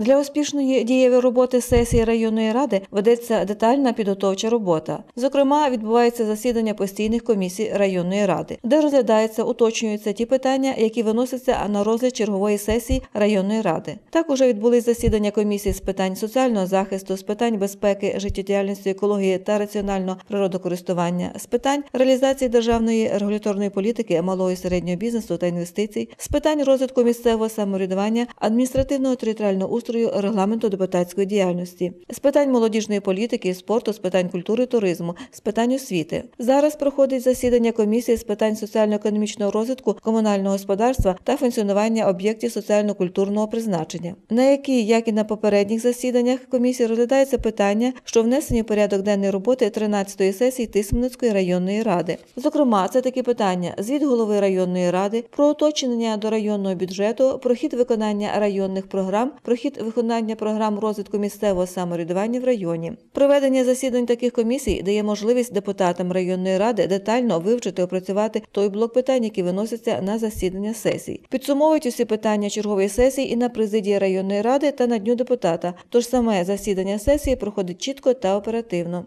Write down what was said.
Для успішної дієвої роботи сесії районної ради ведеться детальна підготовча робота. Зокрема, відбувається засідання постійних комісій районної ради, де розглядаються, уточнюються ті питання, які виносяться на розгляд чергової сесії районної ради. Також відбулись засідання комісії з питань соціального захисту, з питань безпеки, життєдіяльності, екології та раціонального природокористування, з питань реалізації державної регуляторної політики малого і середнього бізнесу та інвестицій, з питань розвитку місцевого самоврядування, адміністративного територіального устрою, регламенту депутатської діяльності, з питань молодіжної політики, спорту, з питань культури, туризму, з питань освіти. Зараз проходить засідання комісії з питань соціально-економічного розвитку комунального господарства та функціонування об'єктів соціально-культурного призначення, на якій, як і на попередніх засіданнях комісії, розглядається питання, що внесені в порядок денної роботи 13-ї сесії Тисменницької районної ради. Зокрема, це такі питання: звіт голови районної ради, про уточнення до районного бюджету, про хід виконання районних програм, про хід виконання програм розвитку місцевого самоврядування в районі. Проведення засідань таких комісій дає можливість депутатам районної ради детально вивчити опрацювати той блок питань, які виносяться на засідання сесій. Підсумовують усі питання чергової сесії і на президії районної ради та на дню депутата. Тож саме засідання сесії проходить чітко та оперативно.